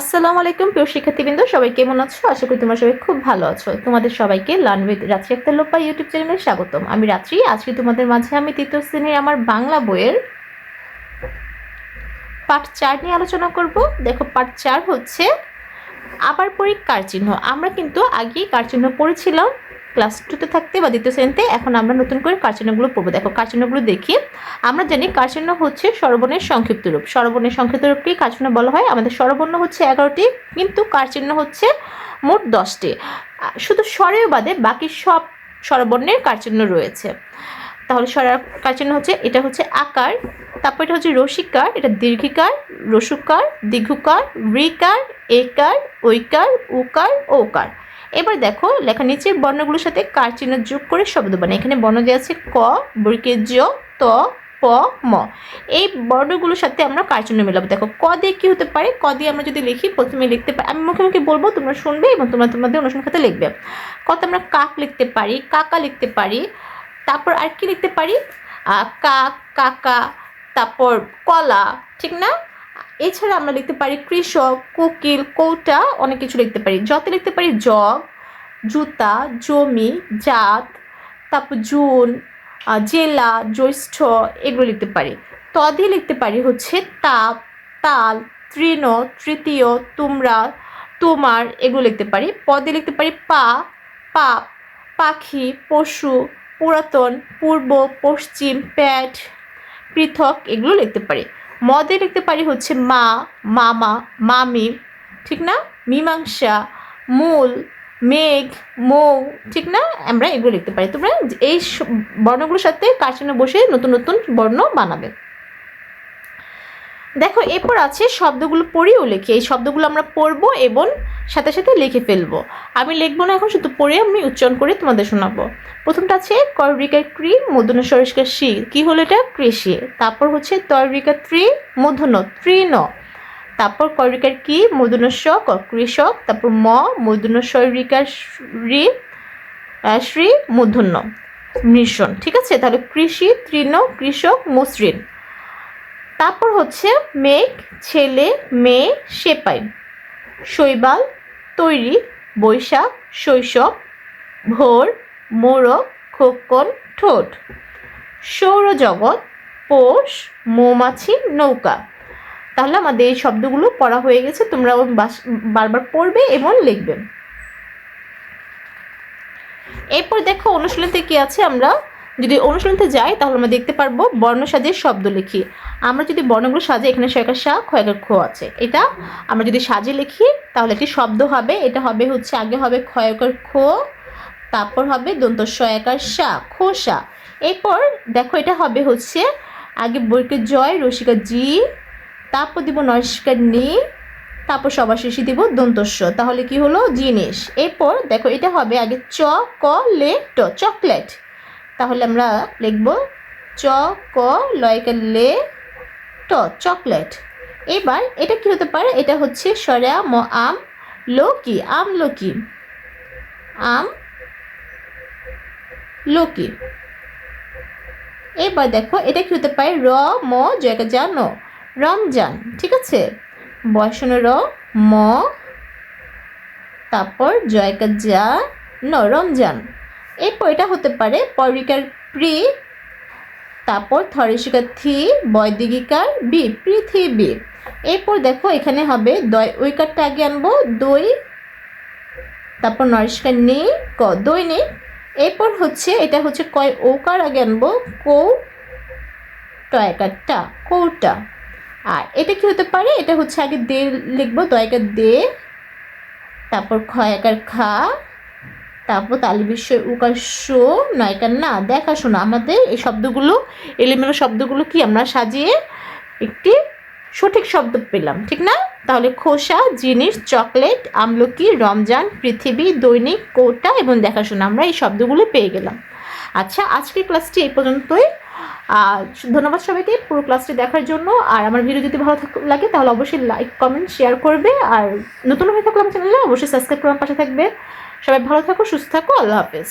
আসসালামু আলাইকুম, প্রিয় শিক্ষার্থীবৃন্দ। সবাই কেমন আছো? আশা করি তোমরা সবাই খুব ভালো আছো। তোমাদের সবাইকে উইথ রাত্রি আক্তার লোপা ইউটিউব চ্যানেলে স্বাগতম। আমি রাত্রি। আজকে তোমাদের মাঝে আমি তৃতীয় শ্রেণির আমার বাংলা বইয়ের পাঠ চার নিয়ে আলোচনা করব। দেখো পাঠ চার হচ্ছে আবার পরি কার চিহ্ন। আমরা কিন্তু আগেই কার চিহ্ন পড়েছিলাম। ক্লাস টুতে থাকতে বা দ্বিতীয় শ্রেণীতে, এখন আমরা নতুন করে কার চিহ্নগুলো পড়ব। দেখো, কার দেখি আমরা জানি কার হচ্ছে স্বরবর্ণের সংক্ষিপ্ত রূপ। স্বরবর্ণের সংক্ষিপ্ত রূপকেই কার বলা হয়? আমাদের স্বরবর্ণ হচ্ছে এগারোটি, কিন্তু কার হচ্ছে মোট দশটি। শুধু স্বরেও বাদে বাকি সব স্বরবর্ণের কার রয়েছে। তাহলে স্বরের কার হচ্ছে? এটা হচ্ছে আকার, তারপর এটা হচ্ছে রসিকার, এটা দীর্ঘিকার, রসুকার, দীর্ঘকার রিকার একার, ঐকার, উকার, ওকার। এবার দেখো লেখা নিচে বর্ণগুলোর সাথে কার চিহ্ন যোগ করে শব্দ বানায়। এখানে বর্ণ দেওয়া আছে ক বর্গে ত, প, ম। এই বর্ণগুলোর সাথে আমরা কার চিহ্ন মেলাবো? দেখো ক দিয়ে কি হতে পারে? ক দিয়ে আমরা যদি লিখি, প্রথমে লিখতে পারি আমি মুখে মুখে বলব, তোমরা শুনবে এবং তোমরা তোমাদের অনুসরণ খাতে লিখবে। কত আমরা কাক লিখতে পারি, কাকা লিখতে পারি, তারপর আর কি লিখতে পারি? কাক কাকা, তারপর কলা, ঠিক না? এছাড়া আমরা লিখতে পারি কৃষক, কোকিল, কৌটা, অনেক কিছু লিখতে পারি। যতে লিখতে পারি জগ, জুতা, জমি, জাত, তারপর জুন জেলা, জ্যৈষ্ঠ, এগুলো লিখতে পারি। ত দিয়ে লিখতে পারি হচ্ছে তাপ, তাল, তৃণ, তৃতীয় তোমরা তোমার, এগুলো লিখতে পারি। পদে লিখতে পারি পা, পাপ, পাখি, পশু, পুরাতন, পূর্ব, পশ্চিম, প্যাট, পৃথক, এগুলো লিখতে পারি। মদে লিখতে পারি হচ্ছে মা, মামা, মামি, ঠিক না? মীমাংসা, মূল, মেঘ, মৌ, ঠিক না? আমরা এগুলো লিখতে পারি। তোমরা এই বর্ণগুলোর সাথে কার্টুনে বসে নতুন নতুন বর্ণ বানাবে? দেখো, এরপর আছে শব্দগুলো পড়েও লিখি। এই শব্দগুলো আমরা পড়ব এবং সাথে সাথে লিখে ফেলব। আমি লিখব না, এখন শুধু পড়ে আমি উচ্চারণ করে তোমাদের শোনাবো। প্রথমটা আছে কররিকার ক্রি মধুন সরিষ্কার শি। কি হলো এটা? কৃষি। তারপর হচ্ছে তরিকা ত্রি মধুন, তৃণ। তারপর করিকার কি? মধুন স কৃষক। তারপর ম মধুন সরিকার রি শ্রী মূর্ধন্য মিশ্রণ, ঠিক আছে? তাহলে কৃষি, তৃণ, কৃষক, মসৃণ। তারপর হচ্ছে মেঘ, ছেলে, মেয়ে, সেপাই। শৈবাল, তৈরি, বৈশাখ, শৈশব, ভোর মোরক খোকন, ঠোঁট। সৌরজগৎ, পোষ, মৌমাছি, নৌকা। তাহলে আমাদের এই শব্দগুলো পড়া হয়ে গেছে তোমরা বারবার পড়বে এবং লিখবে। এরপর দেখো অনুশীলনতে কি আছে আমরা? যদি অনুশীলনতে যাই, তাহলে আমরা দেখতে পারব বর্ণ সাজিয়ে শব্দ লিখি। আমরা যদি বর্ণগুলো সাজিয়ে এখানে শয়কার সা, ক্ষয়কার খো আছে। এটা আমরা যদি সাজিয়ে লিখি, তাহলে একটি শব্দ হবে। এটা হবে হচ্ছে আগে হবে ক্ষয়কার খো, তারপর হবে দন্ত সা খোসা এরপর দেখো এটা হবে হচ্ছে আগে বইকে জয় রসিকা জি, তারপর দিব নরসিকার নি, তারপর সবার শেষে দিব দন্তস্ব তাহলে কি হলো? জিনিস। এরপর দেখো এটা হবে আগে চ, ক, লে, ট, চকলেট। তাহলে আমরা লিখব চ, ক লয়কার লে ট, চকলেট। এবার এটা কি হতে পারে? এটা হচ্ছে সরা, ম, আম, লকি আম লকি। আম লকি। এবার দেখো, এটা কি হতে পারে? র, ম জয়কা জানো রমজান, ঠিক আছে? বয়সন র, ম, তারপর জয়কা যা ন রমজান। এরপর এটা হতে পারে পরিকার প্রি, তারপর থরেশিকার থি, বৈদিকিকার বি পৃথিবী এরপর দেখো এখানে হবে দয় ওইকারটা আগে আনব, দই, তারপর নরিষ্কার নে, ক, দই নেই এরপর হচ্ছে, এটা হচ্ছে কয় ওকার আগে আনব, কৌ টয়কারটা কৌটা। আর এটা কি হতে পারে? এটা হচ্ছে আগে দে লিখব দয়কার দে, তারপর ক্ষয়াকার খা তারপর তাল বিশ্ব উকার শো নয়কার না দেখা শোনা আমাদের এই শব্দগুলো এলিমেলো শব্দগুলো কি? আমরা সাজিয়ে একটি সঠিক শব্দ পেলাম, ঠিক না? তাহলে খোসা, জিনিস, চকলেট, আমলকি, রমজান, পৃথিবী, দৈনিক, কোটা এবং দেখাশোনা, আমরা এই শব্দগুলো পেয়ে গেলাম। আচ্ছা আজকের ক্লাসটি এই পর্যন্তই। ধন্যবাদ সবাইকে পুরো ক্লাসটি দেখার জন্য। আর আমার ভিডিও যদি ভালো লাগে, তাহলে অবশ্যই লাইক কমেন্ট শেয়ার করবে। আর নতুন হয়ে থাকলে আমার চ্যানেলে অবশ্যই সাবস্ক্রাইব করে আমার পাশে থাকবে। সবাই ভালো থাকো, সুস্থ থাকো, আল্লাহ হাফেজ।